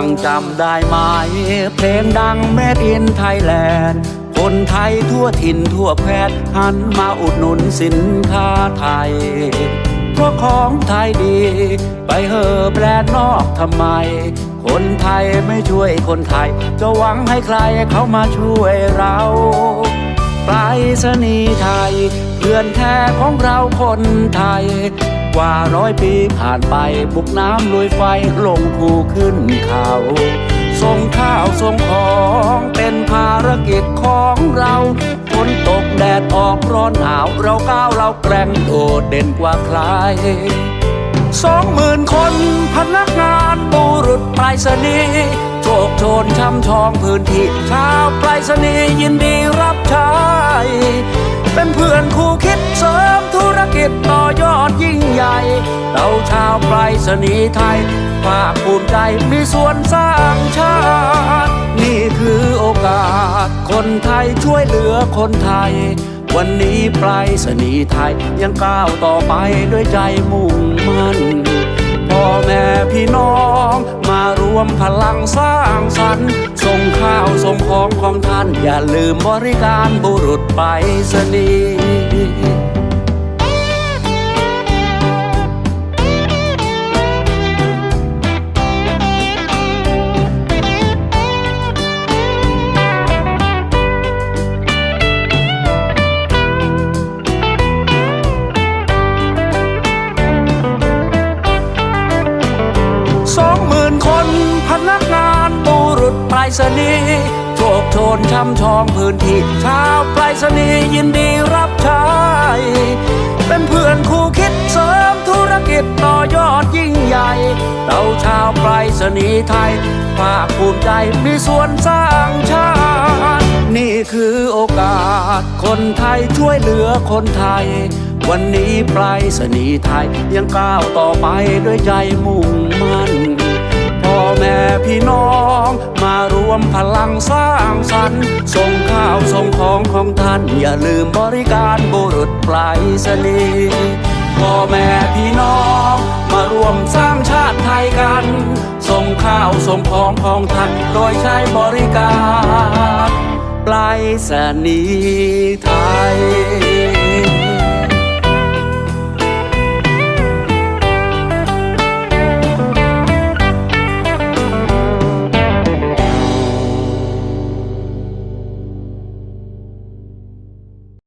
ังจำได้ไหม เพลงดังแมดอินไทยแลนด์คนไทยทั่วถิ่นทั่วแคว้นหันมาอุดหนุนสินค้าไทย เพราะของไทยดี ไปเฮอแบรนด์นอกทำไม คนไทยไม่ช่วยคนไทย จะหวังให้ใครเขามาช่วยเราไปรษณีย์ไทย เพื่อนแท้ของเราคนไทย กว่าร้อยปีผ่านไปบุกน้ำลุยไฟลงภูขึ้นเขาส่งข้าวส่งของเป็นภารกิจของเราฝนตกแดดออกร้อนหนาว เราก้าวเราแกร่งโดดเด่นกว่าใครสองหมื่นคนพนักงานบุรุษไปรษณีย์โชคโชนช่ำชองพื้นที่ชาวไปรษณีย์ยินดีรับใช้เป็นเพื่อ นคู่คิดเสริมธุรกิจต่อยอดยิ่งใหญ่ เราชาวไปรษณีย์ไทย ภาคภูมิใจมีส่วนสร้างชาติ นี่คือโอกาส คนไทยช่วยเหลือคนไทย วันนี้ไปรษณีย์ไทยยังก้าวต่อไปด้วยใจมุ่งมั่นพ่อแม่พี่น้องมารวมพลังสร้างสรรค์ส่งข้าวส่งของของท่าน อย่าลืมบริการบุรุษไปรษณีย์ สองหมื่นคนพนักงานบุรุษไปรษณีย์ โชคโชนช่ำชองพื้นที่ชาวไปรษณีย์ยินดีรับใช้เป็นเพื่อนคู่คิดเสริมธุรกิจต่อยอดยิ่งใหญ่ เราชาวไปรษณีย์ไทย ภาคภูมิใจมีส่วนสร้างชาติ นี่คือโอกาส คนไทยช่วยเหลือคนไทย วันนี้ไปรษณีย์ไทยยังก้าวต่อไปด้วยใจมุ่งมั่นพ่อแม่พี่น้อง มารวมพลังสร้างสรรค์ส่งข้าวส่งของของท่าน อย่าลืมบริการบุรุษปรษณีย์พ่อแม่พี่น้องมารวมสร้างชาติไทยกัน ส่งข้าวส่งของของท่านโดยใช้บริการปรษณีย์ไทย